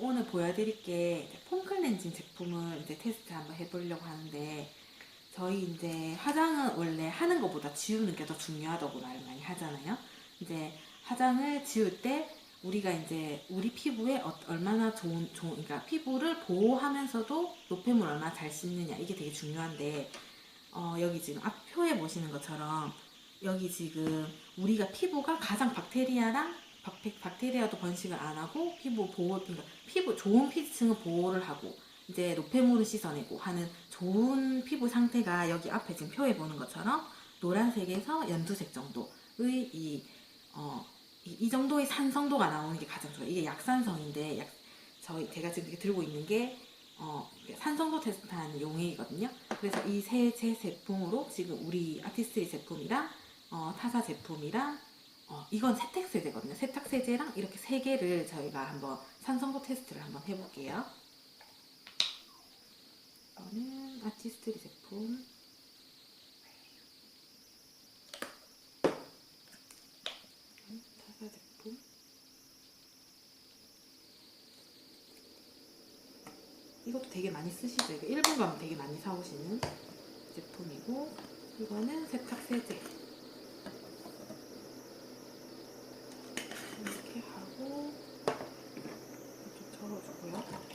오늘 보여드릴 게 폼 클렌징 제품을 이제 테스트 한번 해보려고 하는데 저희 이제 화장은 원래 하는 것보다 지우는 게 더 중요하다고 말 많이 하잖아요. 이제 화장을 지울 때 우리가 이제 우리 피부에 어- 얼마나 좋은, 좋은, 그러니까 피부를 보호하면서도 노폐물 얼마나 잘 씻느냐 이게 되게 중요한데 어, 여기 지금 앞표에 보시는 것처럼 여기 지금 우리가 피부가 가장 박테리아랑 박- 박테리아도 번식을 안 하고 피부 보호, 그러니까 피부 좋은 피부층을 보호를 하고 이제 노폐물을 씻어내고 하는 좋은 피부 상태가 여기 앞에 지금 표에 보는 것처럼 노란색에서 연두색 정도의 이, 어, 이, 이 정도의 산성도가 나오는 게 가장 좋아요. 이게 약산성인데 약, 저희 제가 지금 이렇게 들고 있는 게 어, 산성도 테스트하는 용액이거든요. 그래서 이 세 제 제품으로 지금 우리 아티스트리 제품이랑 어, 타사 제품이랑 어, 이건 세탁세제거든요. 세탁세제랑 이렇게 세 개를 저희가 한번 산성도 테스트를 한번 해볼게요. 이거는 아티스트리 제품. 타사 제품. 이것도 되게 많이 쓰시죠. 일본 가면 되게 많이 사오시는 제품이고 이거는 세탁세제. 이렇게 하고 이렇게 절어주고요.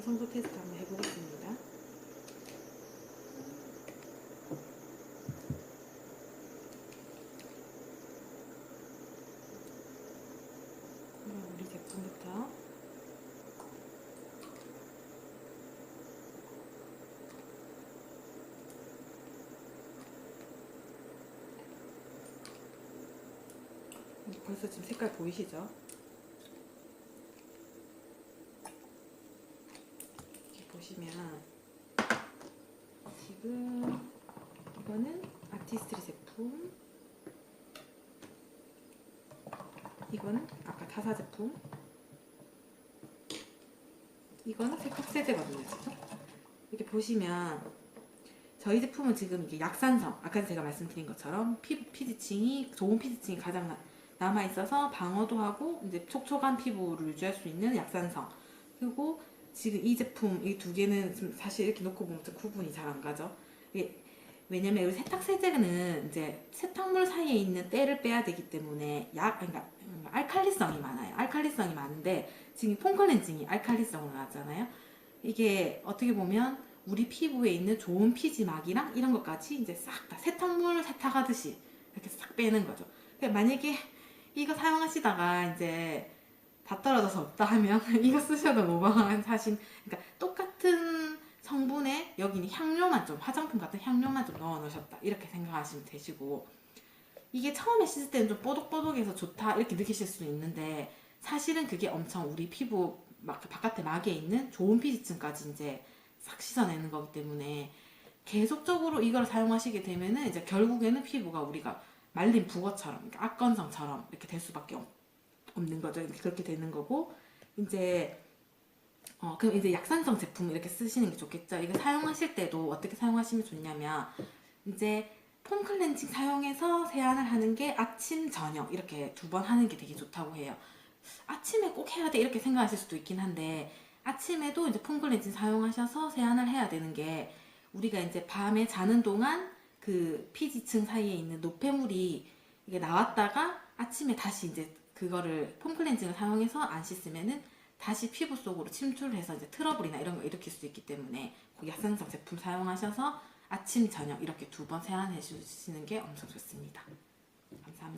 성소 테스트 한번 해보겠습니다. 그럼 우리 제품부터 벌써 지금 색깔 보이시죠? 이렇게 보시면 지금 이거는 아티스트리 제품 이거는 아까 타사 제품 이거는 세탁세제거든요 지금 이렇게 보시면 저희 제품은 지금 이게 약산성 아까 제가 말씀드린 것처럼 피, 피지층이 좋은 피지층이 가장 나- 남아 있어서 방어도 하고 이제 촉촉한 피부를 유지할 수 있는 약산성. 그리고 지금 이 제품 이 두 개는 좀 사실 이렇게 놓고 보면 좀 구분이 잘 안 가죠. 이게 왜냐면 여기 세탁 세제는 이제 세탁물 사이에 있는 때를 빼야 되기 때문에 약 그러니까 알칼리성이 많아요. 알칼리성이 많은데 지금 폼클렌징이 알칼리성으로 나왔잖아요. 이게 어떻게 보면 우리 피부에 있는 좋은 피지막이랑 이런 것까지 이제 싹 다 세탁물 세탁하듯이 이렇게 싹 빼는 거죠. 그러니까 만약에 이거 사용하시다가 이제 다 떨어져서 없다 하면 이거 쓰셔도 무방한 사실. 그러니까 똑같은 성분에 여기는 향료만 좀 화장품 같은 향료만 좀 넣어 놓으셨다. 이렇게 생각하시면 되시고. 이게 처음에 씻을 때는 좀 뽀독뽀독해서 좋다 이렇게 느끼실 수 있는데 사실은 그게 엄청 우리 피부 막 바깥에 막에 있는 좋은 피지층까지 이제 싹 씻어내는 거기 때문에 계속적으로 이걸 사용하시게 되면은 이제 결국에는 피부가 우리가 말린 북어처럼 그러니까 악건성처럼 이렇게 될 수밖에 없, 없는 거죠. 그렇게 되는 거고 이제 어 그럼 이제 약산성 제품 이렇게 쓰시는 게 좋겠죠. 이거 사용하실 때도 어떻게 사용하시면 좋냐면 이제 폼 클렌징 사용해서 세안을 하는 게 아침 저녁 이렇게 두 번 하는 게 되게 좋다고 해요. 아침에 꼭 해야 돼 이렇게 생각하실 수도 있긴 한데 아침에도 이제 폼 클렌징 사용하셔서 세안을 해야 되는 게 우리가 이제 밤에 자는 동안 그 피지층 사이에 있는 노폐물이 이게 나왔다가 아침에 다시 이제 그거를 폼 클렌징을 사용해서 안 씻으면은 다시 피부 속으로 침투해서 이제 트러블이나 이런 거 일으킬 수 있기 때문에 그 약산성 제품 사용하셔서 아침 저녁 이렇게 두 번 세안해 주시는 게 엄청 좋습니다. 감사합니다.